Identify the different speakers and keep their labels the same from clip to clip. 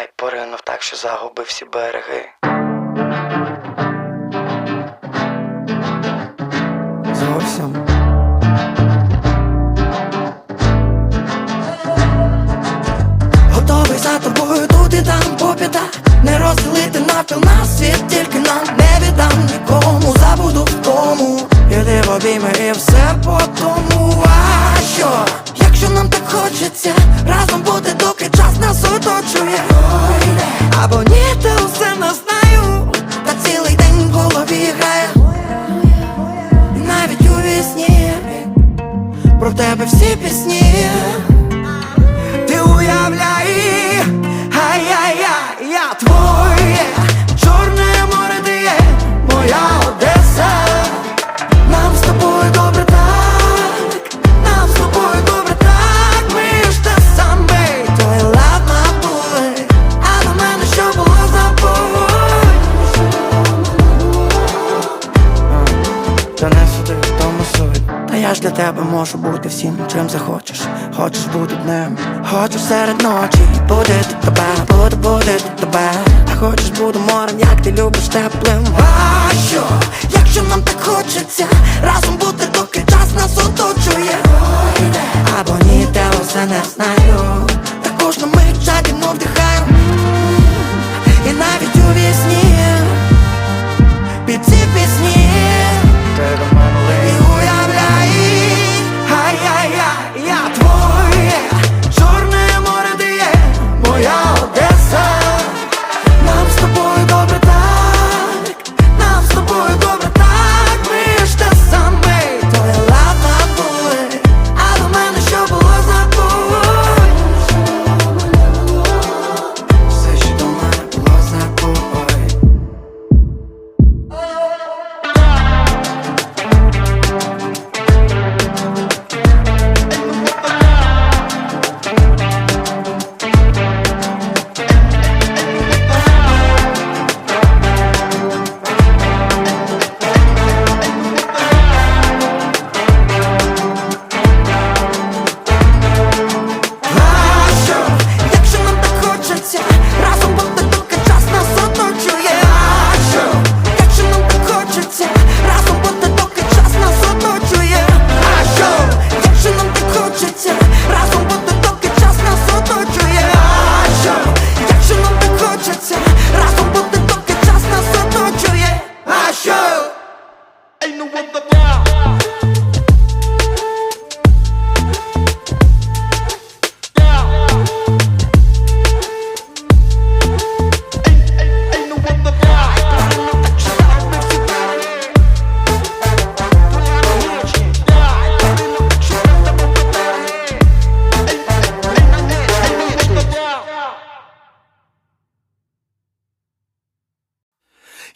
Speaker 1: Ай, поринув так, що загубив всі береги. Зовсім. Готовий за тобою тут і там по п'ятах Не розділити навпіл на світ, тільки нам не віддам нікому, забуду в тому. Іди в обійми і все по тому. А що, якщо нам так хочеться Разом для тебе можу бути всім, чим захочеш. Хочеш бути днем, хочеш серед ночі. Будити тебе, буде, буде тут тебе. А хочеш буду морем, як ти любиш теплим. А що, якщо нам так хочеться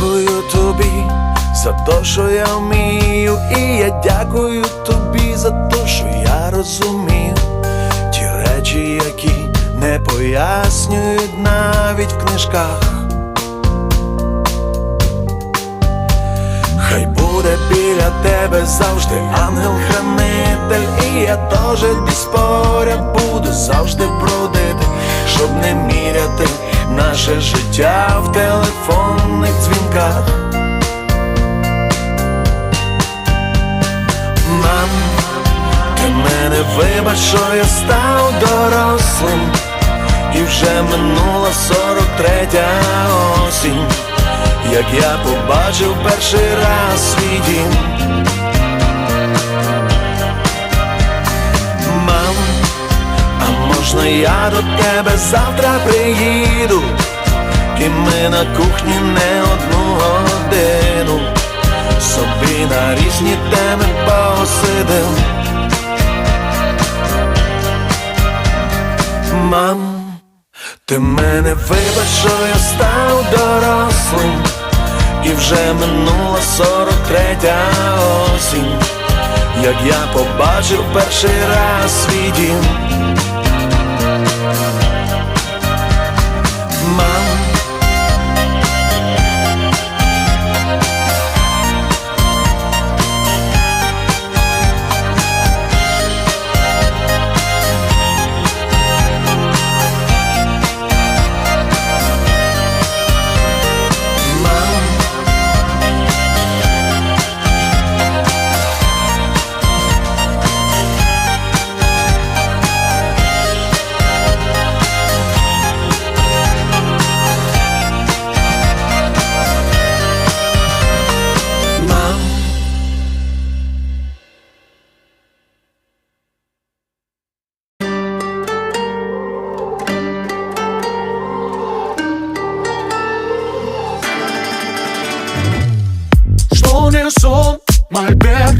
Speaker 2: дякую тобі за те, що я вмію, і я дякую тобі за те, що я розумію. Ті речі, які не пояснюють навіть в книжках. Хай буде біля тебе завжди ангел-хранитель, і я теж десь поряд буду завжди міряти наше життя в телефонних дзвінках. Мам, ти мене вибач, що я став дорослим, і вже минула сорок третя осінь, як я побачив перший раз свій дім. Мам, а можна я до тебе завтра приїду, і ми на кухні не одну годину собі на різні теми посидим. Мам, ти мене вибач, що я став дорослим, і вже минула сорок третя осінь, як я побачив перший раз свій дім. my bed.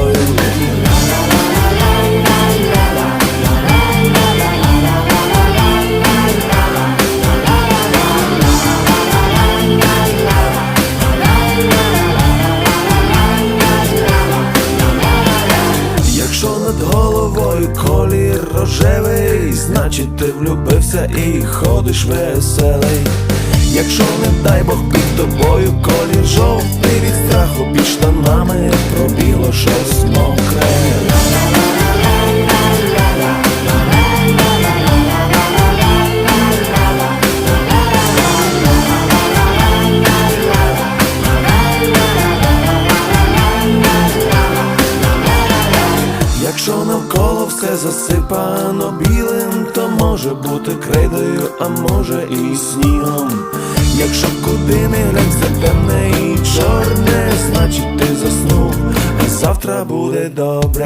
Speaker 2: Ходиш веселий. Якщо не дай Бог під тобою колір жовтий від страху під штанами пробіло щось мокре. Білим, то може бути крейдою, а може і снігом. Якщо куди не глянь, все темне і чорне, значить ти заснув, а завтра буде добре.